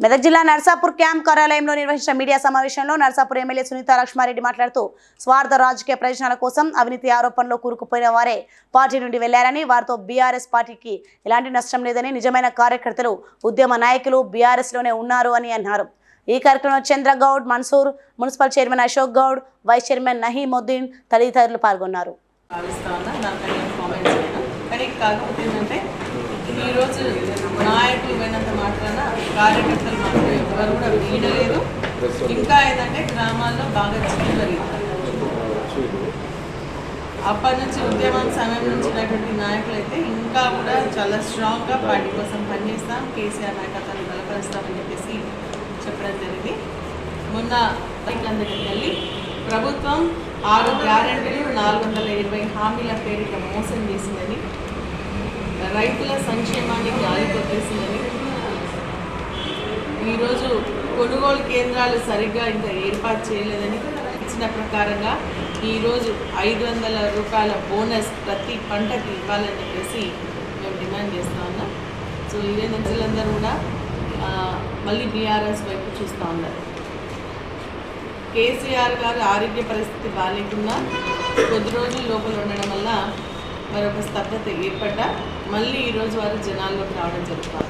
మెదక్ జిల్లా నర్సాపూర్ క్యాంప్ కార్యాలయంలో నిర్వహించిన మీడియా సమావేశంలో నర్సాపూర్ ఎమ్మెల్యే సునీత లక్ష్మారెడ్డి మాట్లాడుతూ స్వార్థ రాజకీయ ప్రయోజనాల కోసం అవినీతి ఆరోపణలో కూరుకుపోయిన వారే పార్టీ నుండి వెళ్ళారని వారితో బీఆర్ఎస్ పార్టీకి ఎలాంటి నష్టం లేదని నిజమైన కార్యకర్తలు ఉద్యమ నాయకులు బీఆర్ఎస్లోనే ఉన్నారు అని అన్నారు. ఈ కార్యక్రమంలో Chandragoud Mansoor municipal chairman Ashok Goud vice chairman Naheemuddin తదితరులు పాల్గొన్నారు. కానీ కాకపోతే ఏంటంటే ఈరోజు నాయకులు పోయినంత మాత్రాన కార్యకర్తలు మాత్రం ఎవరు కూడా వీడలేదు ఇంకా ఏంటంటే గ్రామాల్లో బాగా చిక్కులు జరిగింది అప్పటి నుంచి ఉద్యమం సమయం నుంచి ఉన్నటువంటి నాయకులు అయితే ఇంకా కూడా చాలా స్ట్రాంగ్గా పార్టీ కోసం పనిచేస్తాం. కేసీఆర్ నాయకత్వాన్ని బలపరుస్తామని చెప్పేసి చెప్పడం జరిగింది. మొన్న రైతులందరికీ వెళ్ళి ప్రభుత్వం ఆరు గ్యారెంటీలు నాలుగు వందల ఇరవై హామీల పేరిట మోసం చేసిందని రైతుల సంక్షేమానికి ఈరోజు కొనుగోలు కేంద్రాలు సరిగ్గా ఇంకా ఏర్పాటు చేయలేదని ఇచ్చిన ప్రకారంగా ఈరోజు ఐదు వందల రూపాయల బోనస్ ప్రతి పంటకి ఇవ్వాలని చెప్పేసి మేము డిమాండ్ చేస్తూ ఉన్నాం. సో ఇదే ప్రజలందరూ కూడా మళ్ళీ బీఆర్ఎస్ వైపు చూస్తూ ఉన్నారు. కేసీఆర్ గారు ఆరోగ్య పరిస్థితి బాగాలేకుండా కొద్ది రోజుల లోపల ఉండడం వల్ల మరొక స్తబ్దత ఏర్పడ్డా మళ్ళీ ఈరోజు వారు జనాల్లోకి రావడం జరుగుతుంది